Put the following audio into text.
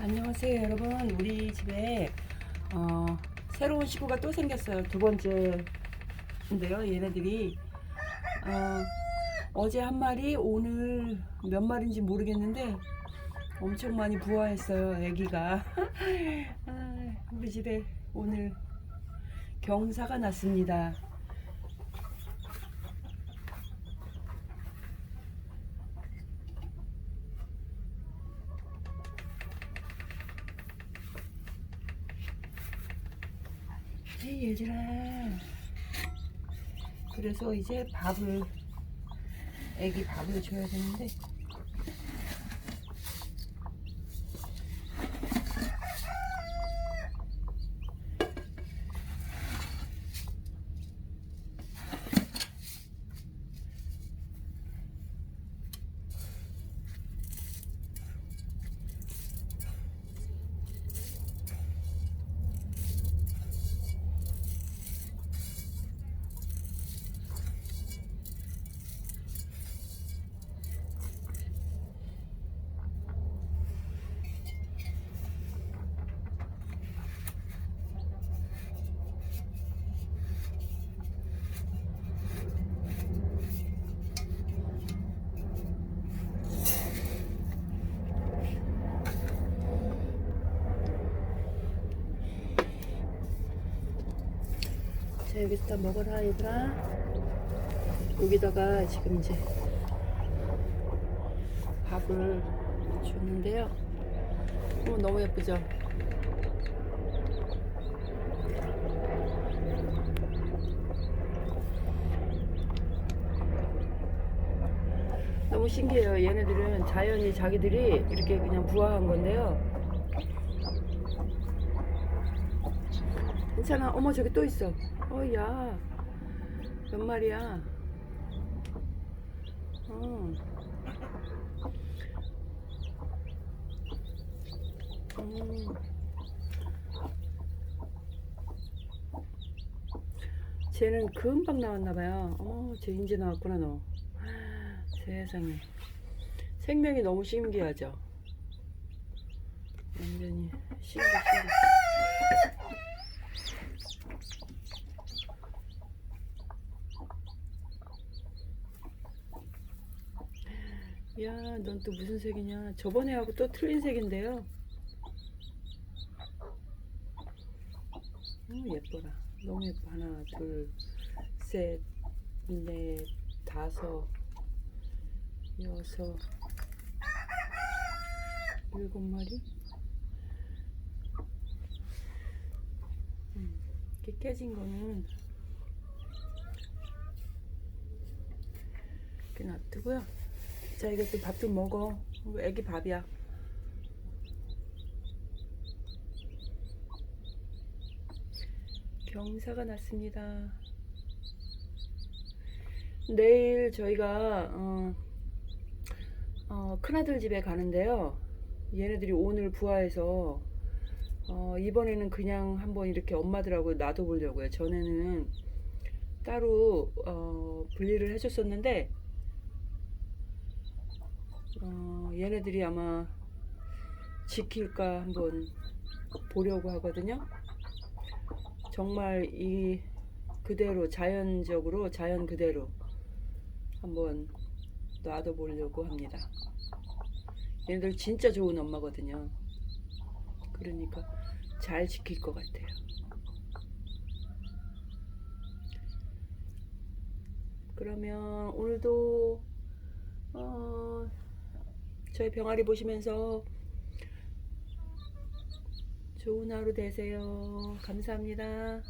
안녕하세요 여러분. 우리 집에 어, 새로운 식구가 또 생겼어요. 두 번째인데요 얘네들이. 어, 어제 한 마리 오늘 몇 마리인지 모르겠는데 엄청 많이 부화했어요 애기가. 아, 우리 집에 오늘 경사가 났습니다 에이 얘들아. 그래서 이제 밥을 애기 밥을 줘야 되는데 자 여기서 다 먹어라 얘들아. 여기다가 지금 이제 밥을 줬는데요. 어, 너무 예쁘죠? 너무 신기해요. 얘네들은 자연이 자기들이 이렇게 그냥 부화한 건데요. 괜찮아. 어머 저기 또 있어 어야. 몇 마리야? 어. 음. 쟤는 금방 나왔나봐요. 어머 쟤 이제 나왔구나 너. 세상에. 생명이 너무 신기하죠? 완전히 신기 신기 야, 넌 또 무슨 색이냐? 저번에 하고 또 틀린 색인데요. 음, 예뻐라. 너무 예뻐. 하나, 둘, 셋, 넷, 다섯, 여섯, 일곱 마리? 음, 이렇게 깨진 거는 이렇게 놔두고요. 자, 이것도 밥좀 먹어. 이거 애기 밥이야. 경사가 났습니다. 내일 저희가 어, 어, 큰아들 집에 가는데요. 얘네들이 오늘 부화해서 어, 이번에는 그냥 한번 이렇게 엄마들하고 놔둬보려고요. 전에는 따로 어, 분리를 해줬었는데 어, 얘네들이 아마 지킬까 한번 보려고 하거든요. 정말 이 그대로 자연적으로 자연 그대로 한번 놔둬 보려고 합니다. 얘네들 진짜 좋은 엄마거든요. 그러니까 잘 지킬 것 같아요. 그러면 오늘도 어, 저희 병아리 보시면서 좋은 하루 되세요. 감사합니다.